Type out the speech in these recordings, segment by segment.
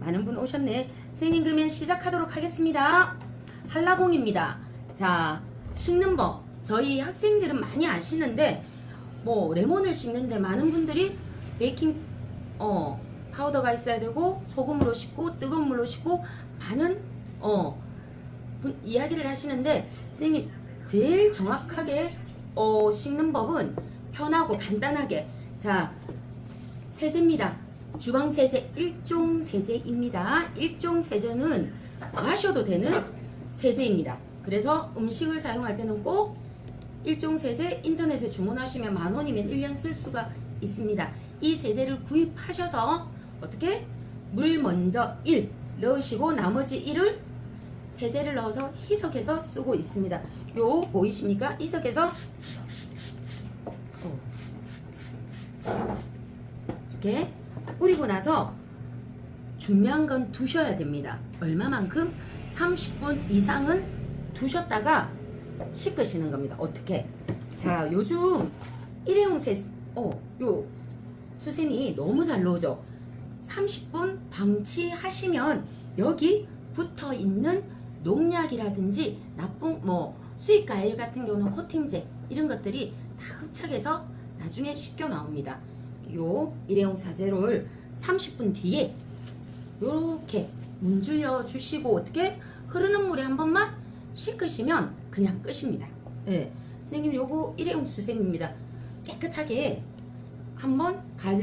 많은 분 오셨네. 선생님 그러면 시작하도록 하겠습니다. 한라봉입니다. 자, 씻는 법. 저희 학생들은 많이 아시는데 뭐 레몬을 씻는데 많은 분들이 베이킹 어 파우더가 있어야 되고 소금으로 씻고 뜨거운 물로 씻고 많은 어 분, 이야기를 하시는데 선생님 제일 정확하게 어 씻는 법은 편하고 간단하게 자 세제입니다. 주방 세제 일종 세제입니다. 일종 세제는 마셔도 되는 세제입니다. 그래서 음식을 사용할 때는 꼭 일종 세제 인터넷에 주문하시면 만 원이면 1년 쓸 수가 있습니다. 이 세제를 구입하셔서 어떻게 물 먼저 1 넣으시고 나머지 1을 세제를 넣어서 희석해서 쓰고 있습니다. 요 보이십니까? 희석해서 어. 이렇게 뿌리고 나서 중요한 건 두셔야 됩니다. 얼마만큼? 30분 이상은 두셨다가 씻으시는 겁니다. 어떻게? 자, 요즘 일회용 세제, 어, 요 수세미 너무 잘 나오죠? 30분 방치하시면 여기 붙어 있는 농약이라든지 나쁜 뭐 수익 과일 같은 경우는 코팅제 이런 것들이 다 흡착해서 나중에 씻겨 나옵니다. 요 일회용 사제를 30분 뒤에 요렇게 문질러 주시고 어떻게 흐르는 물에 한 번만 씻으시면 그냥 끝입니다. 예. 선생님 요거 일회용 수세미입니다. 깨끗하게 한번 가,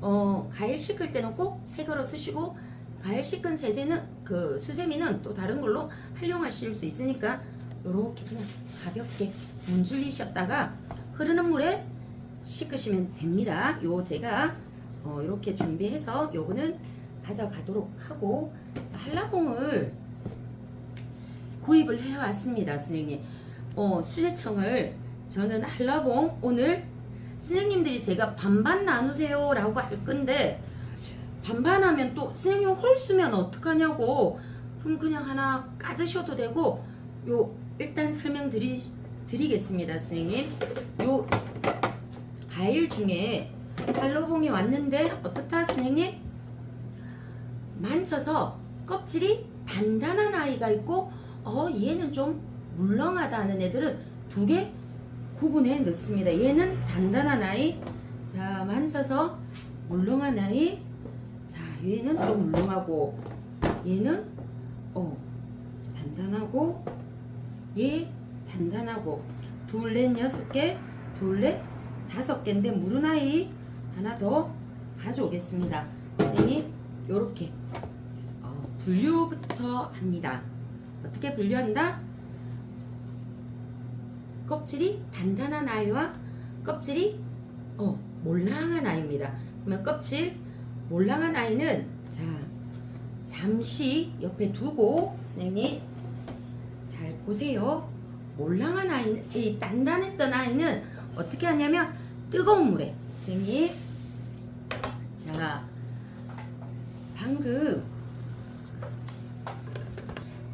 어, 과일 씻을 때는 꼭새 거로 쓰시고 과일 씻은 세제는 그 수세미는 또 다른 걸로 활용하실 수 있으니까 요렇게 그냥 가볍게 문질리셨다가 흐르는 물에 씻으시면 됩니다. 요 제가 어, 이렇게 준비해서 요거는 가져가도록 하고 자, 한라봉을 구입을 해왔습니다, 선생님. 어, 수제청을 저는 한라봉 오늘 선생님들이 제가 반반 나누세요 라고 할 건데 반반 하면 또 선생님 홀 쓰면 어떡하냐고 그럼 그냥 하나 까드셔도 되고 요 일단 설명드리 드리겠습니다, 선생님. 요 과일 중에 한라봉이 왔는데 어떻다, 선생님? 만져서 껍질이 단단한 아이가 있고 어 얘는 좀 물렁하다 하는 애들은 두 개 구분해 넣습니다. 얘는 단단한 아이 자 만져서 물렁한 아이 자 얘는 또 물렁하고 얘는 어 단단하고 얘 단단하고 둘 넷 여섯 개 둘 넷 다섯 개인데 무른 아이 하나 더 가져오겠습니다. 선생님 요렇게 어, 분류부터 합니다. 어떻게 분류한다? 껍질이 단단한 아이와 껍질이 어, 몰랑한 아이입니다. 그러면 껍질 몰랑한 아이는 자 잠시 옆에 두고 선생님 잘 보세요. 몰랑한 아이, 이 단단했던 아이는 어떻게 하냐면 뜨거운 물에 선생님 자 방금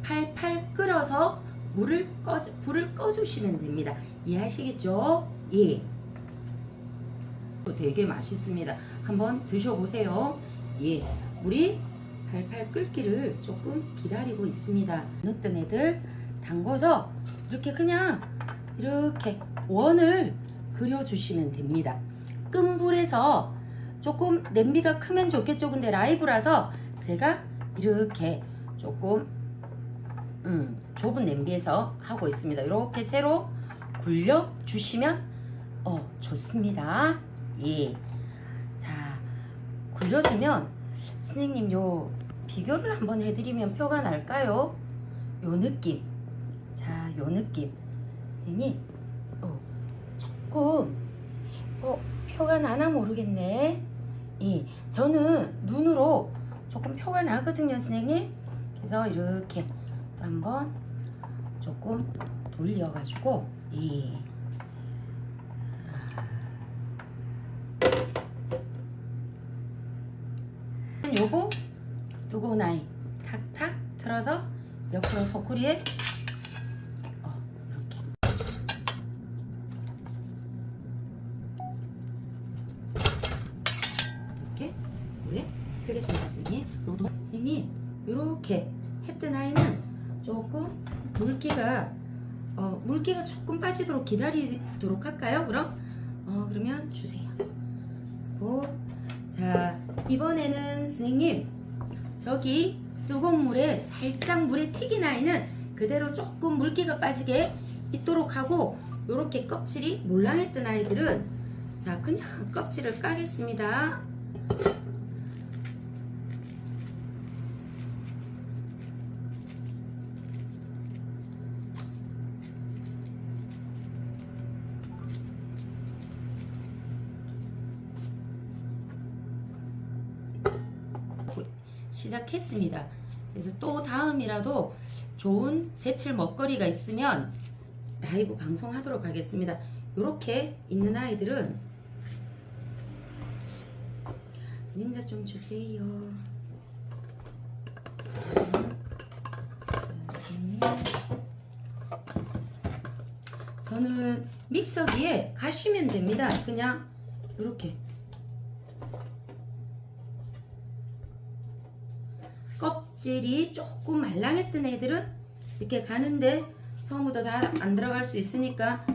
팔팔 끓어서 물을 꺼 불을 꺼주시면 됩니다. 이해하시겠죠? 예. 되게 맛있습니다. 한번 드셔보세요. 예. 물이 팔팔 끓기를 조금 기다리고 있습니다. 넣었던 애들 담궈서 이렇게 그냥 이렇게 원을 그려주시면 됩니다. 끈 불에서 조금 냄비가 크면 좋겠죠. 근데 라이브라서 제가 이렇게 조금 음, 좁은 냄비에서 하고 있습니다. 이렇게 채로 굴려 주시면 어 좋습니다. 예. 자 굴려주면 선생님 요 비교를 한번 해드리면 표가 날까요? 요 느낌. 자, 요 느낌. 선생님, 어, 조금 어 표가 나나 모르겠네. 예, 저는 눈으로 조금 표가 나거든요, 선생님. 그래서 이렇게 또 한번 조금 돌려가지고 예. 아. 요거 뜨거운 아이 탁탁 틀어서 옆으로 소쿠리에 빠지도록 기다리도록 할까요? 그럼 어, 그러면 주세요. 고. 자, 이번에는 선생님 저기 뜨거운 물에 살짝 물에 튀긴 아이는 그대로 조금 물기가 빠지게 있도록 하고 요렇게 껍질이 몰랑했던 아이들은 자 그냥 껍질을 까겠습니다. 시작했습니다. 그래서 또 다음이라도 좋은 제철 먹거리가 있으면 라이브 방송하도록 하겠습니다. 이렇게 있는 아이들은 닌자 좀 주세요. 저는 믹서기에 가시면 됩니다. 그냥 이렇게 껍질이 조금 말랑했던 애들은 이렇게 가는데 처음부터 다 안 들어갈 수 있으니까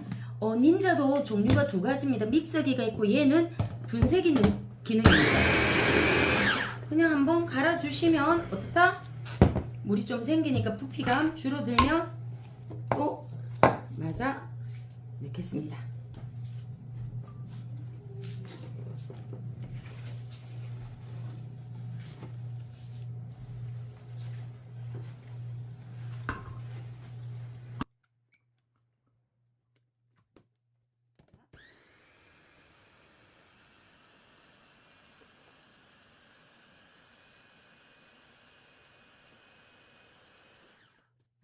어, 닌자도 종류가 두 가지입니다. 믹서기가 있고 얘는 분쇄 기 능- 기능입니다. 그냥 한번 갈아주시면 어떻다? 물이 좀 생기니까 부피감 줄어들면 또 맞아 넣겠습니다.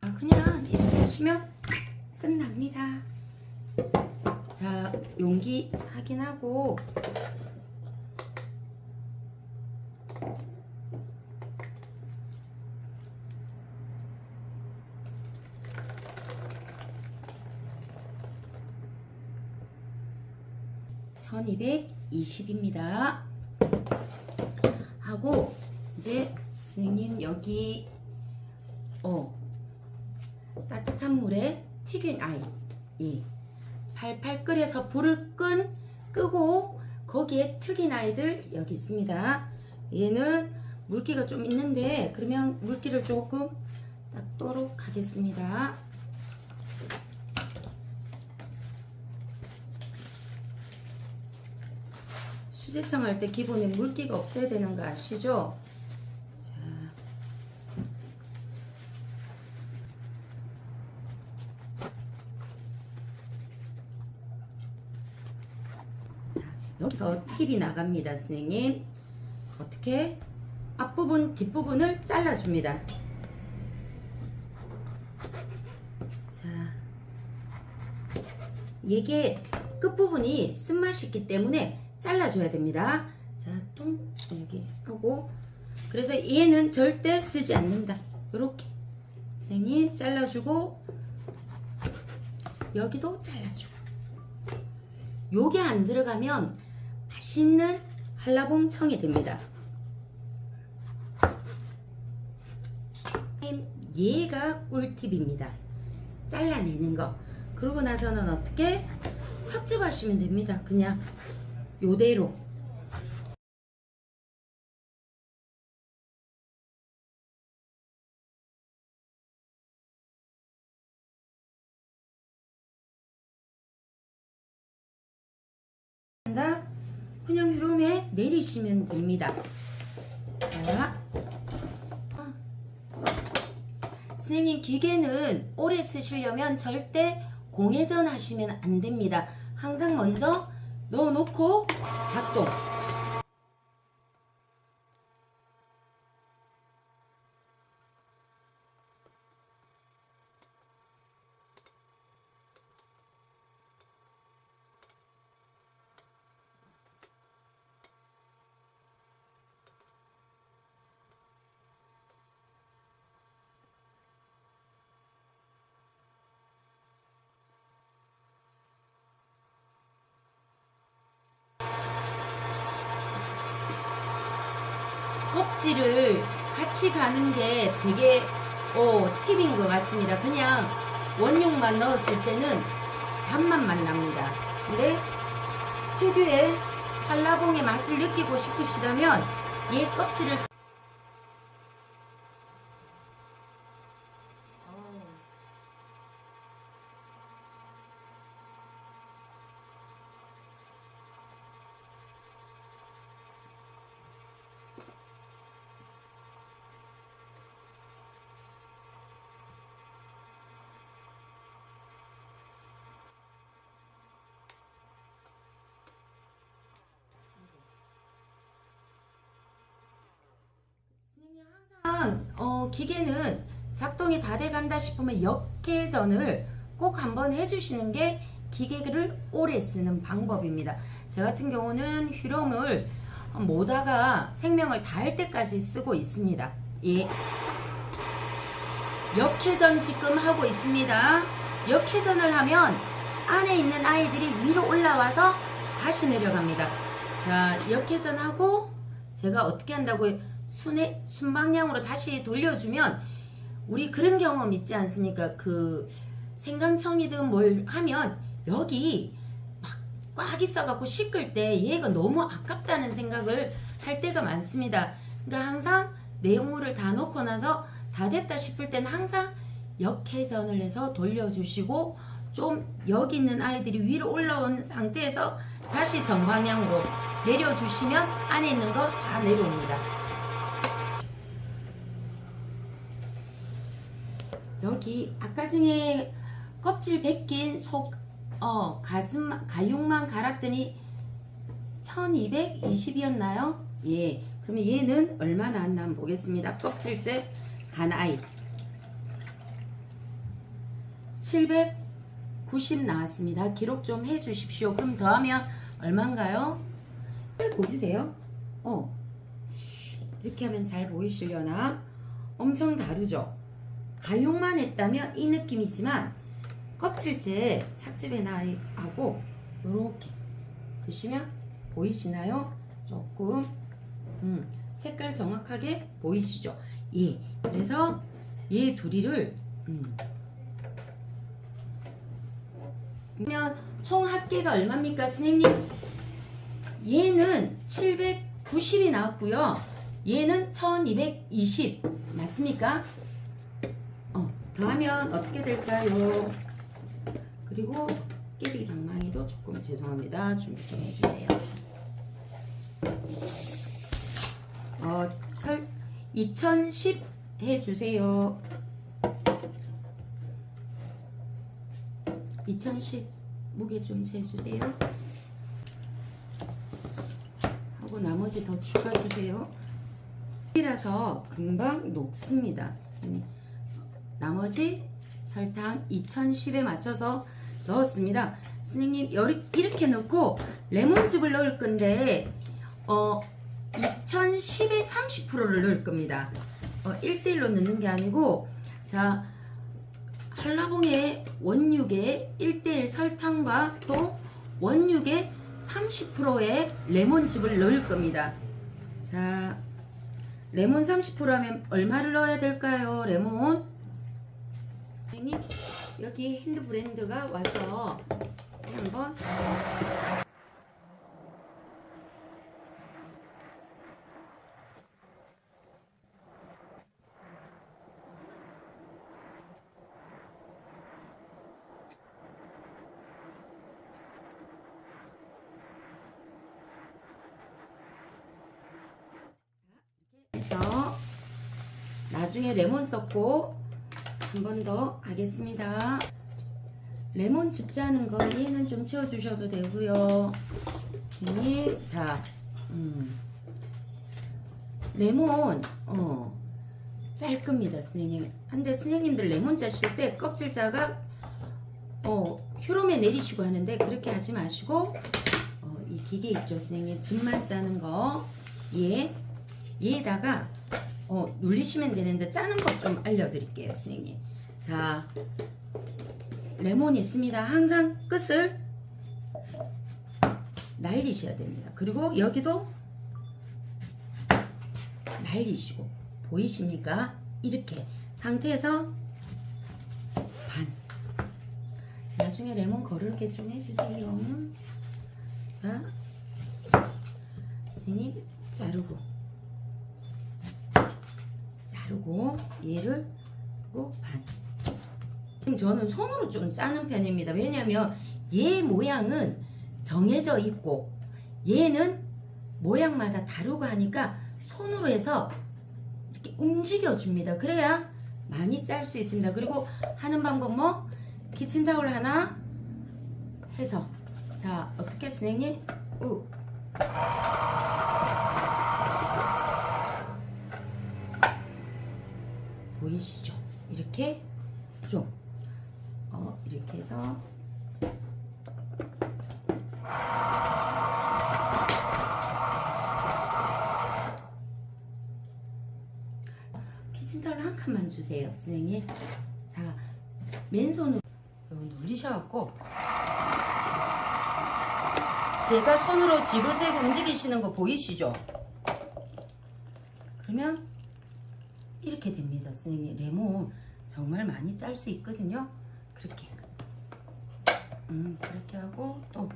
아, 하시면 끝납니다. 자, 용기 확인하고 (1220입니다) 하고 이제 선생님 여기 어 따뜻한 물에 튀긴 아이 예. 팔팔 끓여서 불을 끈 끄고 거기에 튀긴 아이들 여기 있습니다. 얘는 물기가 좀 있는데 그러면 물기를 조금 닦도록 하겠습니다. 수제청 할 때 기본에 물기가 없어야 되는 거 아시죠? 자, 팁이 나갑니다, 선생님. 어떻게? 앞부분, 뒷부분을 잘라줍니다. 자, 이게 끝부분이 쓴맛이 있기 때문에 잘라줘야 됩니다. 자, 통 여기 하고 그래서 얘는 절대 쓰지 않는다. 이렇게 선생님 잘라주고 여기도 잘라주고 요게 안 들어가면 맛있는 한라봉 청이 됩니다. 얘가 꿀팁입니다. 잘라내는 거. 그러고 나서는 어떻게 첩집하시면 됩니다. 그냥 요대로. 내리시면 됩니다. 자. 선생님 기계는 오래 쓰시려면 절대 공회전 하시면 안 됩니다. 항상 먼저 넣어놓고 작동. 같이 가는 게 되게 어, 팁인 것 같습니다. 그냥 원육만 넣었을 때는 단맛만 납니다. 근데 특유의 한라봉의 맛을 느끼고 싶으시다면 얘 껍질을 선생님 항상 어, 기계는 작동이 다 돼간다 싶으면 역회전을 꼭 한번 해주시는 게 기계를 오래 쓰는 방법입니다. 제 같은 경우는 휴롬을 모다가 생명을 다할 때까지 쓰고 있습니다. 예. 역회전 지금 하고 있습니다. 역회전을 하면 안에 있는 아이들이 위로 올라와서 다시 내려갑니다. 자, 역회전하고 제가 어떻게 한다고요? 순의 순방향으로 다시 돌려주면 우리 그런 경험 있지 않습니까? 그 생강청이든 뭘 하면 여기 막 꽉 있어갖고 씻을 때 얘가 너무 아깝다는 생각을 할 때가 많습니다. 그러니까 항상 내용물을 다 넣고 나서 다 됐다 싶을 때는 항상 역회전을 해서 돌려주시고 좀 여기 있는 아이들이 위로 올라온 상태에서 다시 정방향으로 내려주시면 안에 있는 거 다 내려옵니다. 여기 아까 전에 껍질 벗긴 속, 어, 가슴, 가육만 갈았더니 1220이었나요? 예. 그러면 얘는 얼마 나왔나 보겠습니다. 껍질째 간 아이. 790 나왔습니다. 기록 좀 해 주십시오. 그럼 더하면 얼마인가요? 보이세요? 어. 이렇게 하면 잘 보이시려나? 엄청 다르죠? 가육만 했다면 이 느낌이지만 껍질째 착즙의 나이하고 이렇게 드시면 보이시나요? 조금 음, 색깔 정확하게 보이시죠? 예, 그래서 얘 둘이를 음. 그러면 총 합계가 얼마입니까, 선생님? 얘는 790이 나왔고요. 얘는 1220 맞습니까? 어, 더하면 어떻게 될까요? 그리고 깨비기 방망이도 조금 죄송합니다. 준비 좀 해주세요. 어, 설 2010 해주세요. 2010 무게 좀 재주세요. 하고 나머지 더 추가 주세요. 이라서 금방 녹습니다. 나머지 설탕 2010에 맞춰서 넣었습니다. 스님님 이렇게 넣고 레몬즙을 넣을 건데 어 2010에 30%를 넣을 겁니다. 어 1대1로 넣는 게 아니고 자 한라봉의 원육에 1대1 설탕과 또 원육에 30%의 레몬즙을 넣을 겁니다. 자 레몬 30%하면 얼마를 넣어야 될까요? 레몬 선생님 여기 핸드 브랜드가 와서 한번 나중에 레몬 섞고 한 번 더 하겠습니다. 레몬 즙자는 거 얘는 좀 채워주셔도 되고요. 네, 자, 음. 레몬 어짤 겁니다, 선생님. 근데 선생님들 레몬 짜실 때 껍질 자가 어 휴롬에 내리시고 하는데 그렇게 하지 마시고 어, 이 기계 있죠, 선생님. 즙만 짜는 거, 예, 얘에다가 어, 눌리시면 되는데 짜는 것좀 알려드릴게요, 선생님. 자, 레몬 있습니다. 항상 끝을 날리셔야 됩니다. 그리고 여기도 말리시고 보이십니까? 이렇게 상태에서 반 나중에 레몬 거르게 좀 해주세요 자 선생님 자르고 자르고 얘를 고 반. 그럼 저는 손으로 좀 짜는 편입니다. 왜냐하면 얘 모양은 정해져 있고 얘는 모양마다 다르고 하니까 손으로 해서 이렇게 움직여 줍니다. 그래야 많이 짤 수 있습니다. 그리고 하는 방법 뭐 키친타올 하나 해서 자 어떻게 선생님? 우. 보이시죠? 이렇게 좀 어, 이렇게 해서 키친타올 한 칸만 주세요, 선생님. 자, 맨손으로 눌리셔갖고 제가 손으로 지그재그 움직이시는 거 보이시죠? 그러면 이렇게 됩니다, 선생님. 레몬 정말 많이 짤 수 있거든요. 그렇게. 음, 그렇게 하고 또.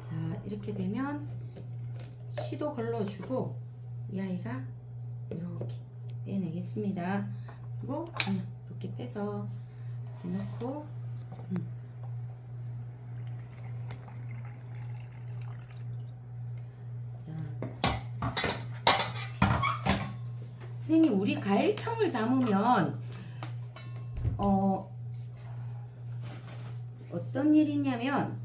자, 이렇게 되면 시도 걸러주고 이 아이가 이렇게 빼내겠습니다. 그리고 그냥 이렇게 빼서 넣고 음. 자, 선생님 우리 과일청을 담으면 어 어떤 일이 있냐면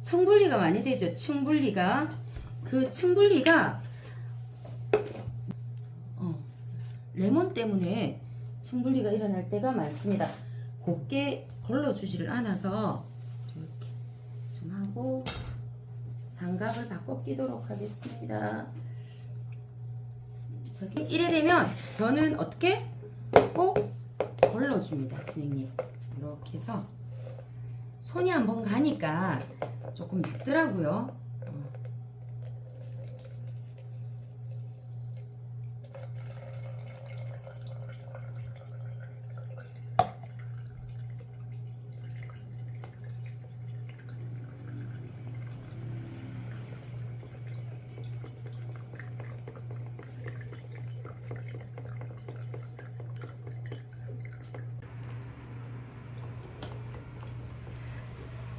청분리가 많이 되죠. 층분리가 그 층분리가 어, 레몬 때문에 층분리가 일어날 때가 많습니다. 곱게 걸러주지를 않아서 이렇게 좀 하고 장갑을 바꿔 끼도록 하겠습니다. 저기 이래 되면 저는 어떻게 꼭 걸러줍니다, 선생님. 이렇게 해서 손이 한번 가니까 조금 낫더라고요. 어.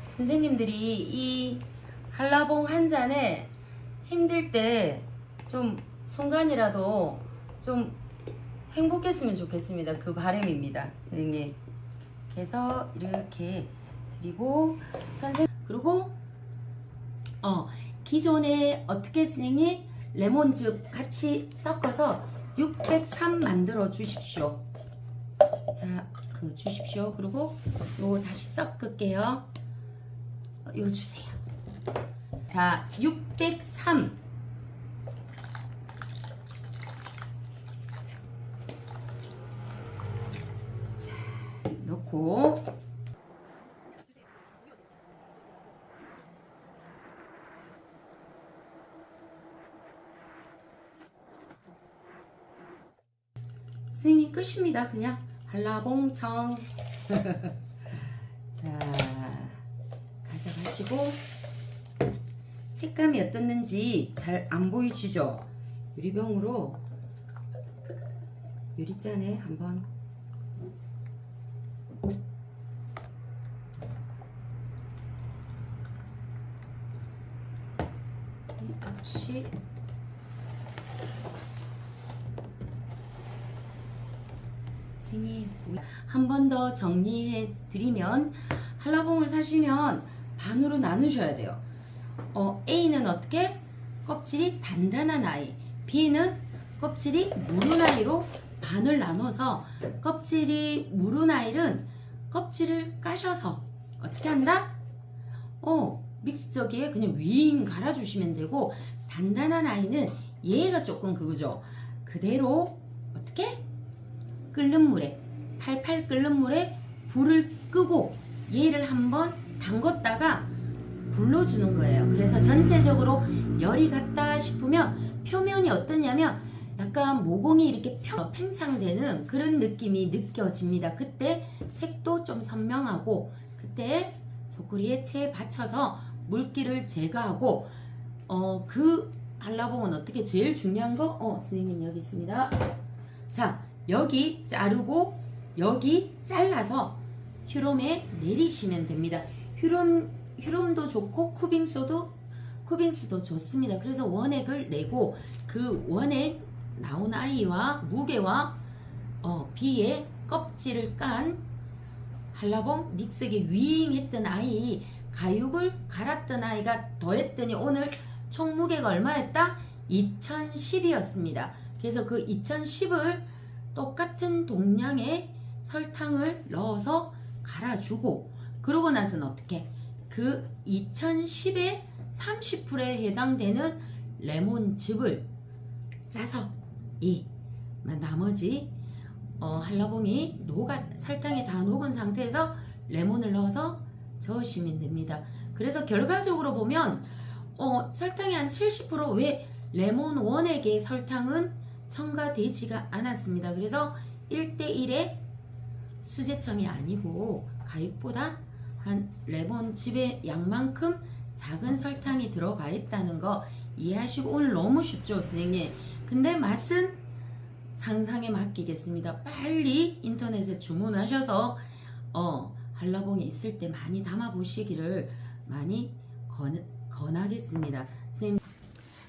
선생님들이 이 한라봉 한 잔에 힘들 때 좀 순간이라도 좀 행복했으면 좋겠습니다. 그 바람입니다, 선생님. 그래서 이렇게 드리고 선생 그리고 어 기존에 어떻게 선생님 레몬즙 같이 섞어서 603 만들어 주십시오. 자, 그 주십시오. 그리고 요 다시 섞을게요. 어, 요 주세요. 자, 603. 자, 넣고 선생님 끝입니다. 그냥 한라봉청. 자, 가져가시고 색감이 어떻는지 잘 안 보이시죠? 유리병으로 유리잔에 한번 역시 선생님 한번 더 정리해 드리면 한라봉을 사시면 반으로 나누셔야 돼요. 어, A는 어떻게? 껍질이 단단한 아이. B는 껍질이 무른 아이로 반을 나눠서 껍질이 무른 아이는 껍질을 까셔서 어떻게 한다? 어, 믹스저기에 그냥 윙 갈아주시면 되고 단단한 아이는 얘가 조금 그거죠. 그대로 어떻게 끓는 물에 팔팔 끓는 물에 불을 끄고 얘를 한번 담궜다가 불러주는 거예요. 그래서 전체적으로 열이 갔다 싶으면 표면이 어떠냐면 약간 모공이 이렇게 평, 팽창되는 그런 느낌이 느껴집니다. 그때 색도 좀 선명하고 그때 소쿠리에 채에 받쳐서 물기를 제거하고 어그 한라봉은 어떻게 제일 중요한 거? 어 선생님 여기 있습니다. 자 여기 자르고 여기 잘라서 휴롬에 내리시면 됩니다. 휴롬 휴롬도 좋고 쿠빙스도 쿠빙스도 좋습니다. 그래서 원액을 내고 그 원액 나온 아이와 무게와 어, 비에 껍질을 깐 한라봉 믹스에 윙했던 아이 가육을 갈았던 아이가 더했더니 오늘 총 무게가 얼마였다? 2010이었습니다. 그래서 그 2010을 똑같은 동량의 설탕을 넣어서 갈아주고 그러고 나서는 어떻게 그 2010에 30%에 해당되는 레몬즙을 짜서 이 나머지 어, 한라봉이 녹아 설탕이 다 녹은 상태에서 레몬을 넣어서 저으시면 됩니다. 그래서 결과적으로 보면 어, 설탕이 한 70%왜 레몬 원액의 설탕은 첨가되지가 않았습니다. 그래서 1대1의 수제청이 아니고 가육보다 한 레몬 즙의 양만큼 작은 설탕이 들어가 있다는 거 이해하시고 오늘 너무 쉽죠 선생님 근데 맛은 상상에 맡기겠습니다. 빨리 인터넷에 주문하셔서 어 한라봉이 있을 때 많이 담아 보시기를 많이 권, 권하겠습니다. 선생님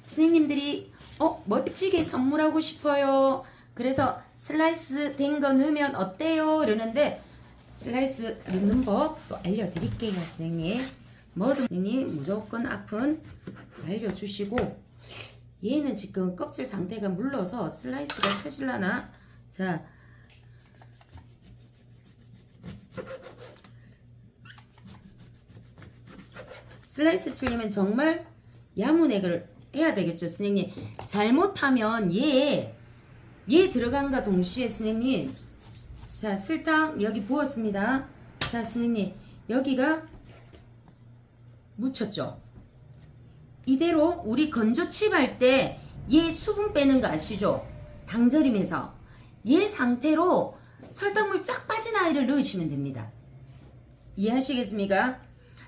선생님들이 어 멋지게 선물하고 싶어요. 그래서 슬라이스 된 거 넣으면 어때요? 이러는데 슬라이스 넣는 법 또 알려드릴게요 선생님. 뭐든 선생님 무조건 앞은 알려주시고 얘는 지금 껍질 상태가 물러서 슬라이스가 쳐질라나? 자. 슬라이스 치려면 정말 야무내기를 해야 되겠죠 선생님. 잘못하면 얘 얘 들어간과 동시에 선생님. 자 설탕 여기 부었습니다. 자 선생님. 여기가 묻혔죠 이대로 우리 건조칩 할 때 얘 수분 빼는 거 아시죠? 당절임에서. 얘 상태로 설탕물 쫙 빠진 아이를 넣으시면 됩니다. 이해하시겠습니까?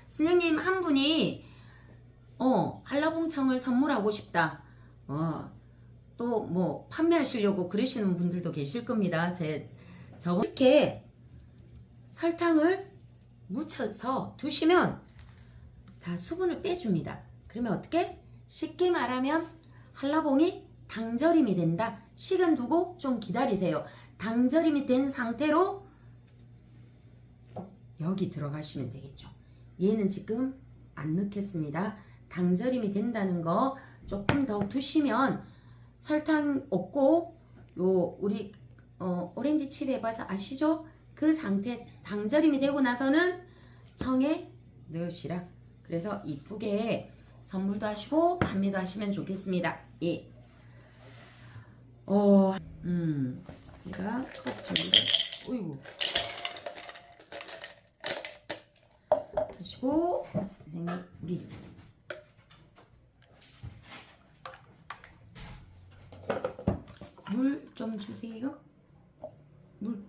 선생님 한 분이 어 한라봉청을 선물하고 싶다. 어 또 뭐 판매하시려고 그러시는 분들도 계실 겁니다. 제 저번 이렇게 설탕을 묻혀서 두시면 다 수분을 빼줍니다. 그러면 어떻게? 쉽게 말하면 한라봉이 당절임이 된다. 시간 두고 좀 기다리세요. 당절임이 된 상태로 여기 들어가시면 되겠죠. 얘는 지금 안 넣겠습니다. 당절임이 된다는 거 조금 더 두시면 설탕 없고 요 우리 어, 오렌지 칩 해봐서 아시죠? 그 상태 당절임이 되고 나서는 청에 넣으시라. 그래서 이쁘게 선물도 하시고 판매도 하시면 좋겠습니다. 예. 어, 음, 제가 컵 준비를, 어이구. 하시고, 선생님, 우리 물 좀 주세요. 물.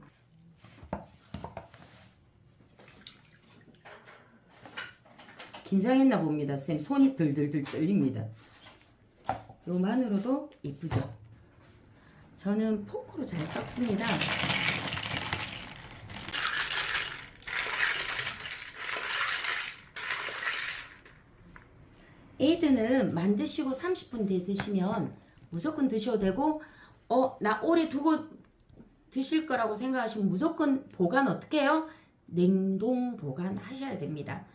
긴장했나 봅니다. 쌤 손이 들들들 떨립니다. 요만으로도 이쁘죠? 저는 포크로 잘 섞습니다. 에이드는 만드시고 30분 되시면 무조건 드셔도 되고 어 나 오래 두고 드실 거라고 생각하시면 무조건 보관 어떻게 해요? 냉동 보관하셔야 됩니다.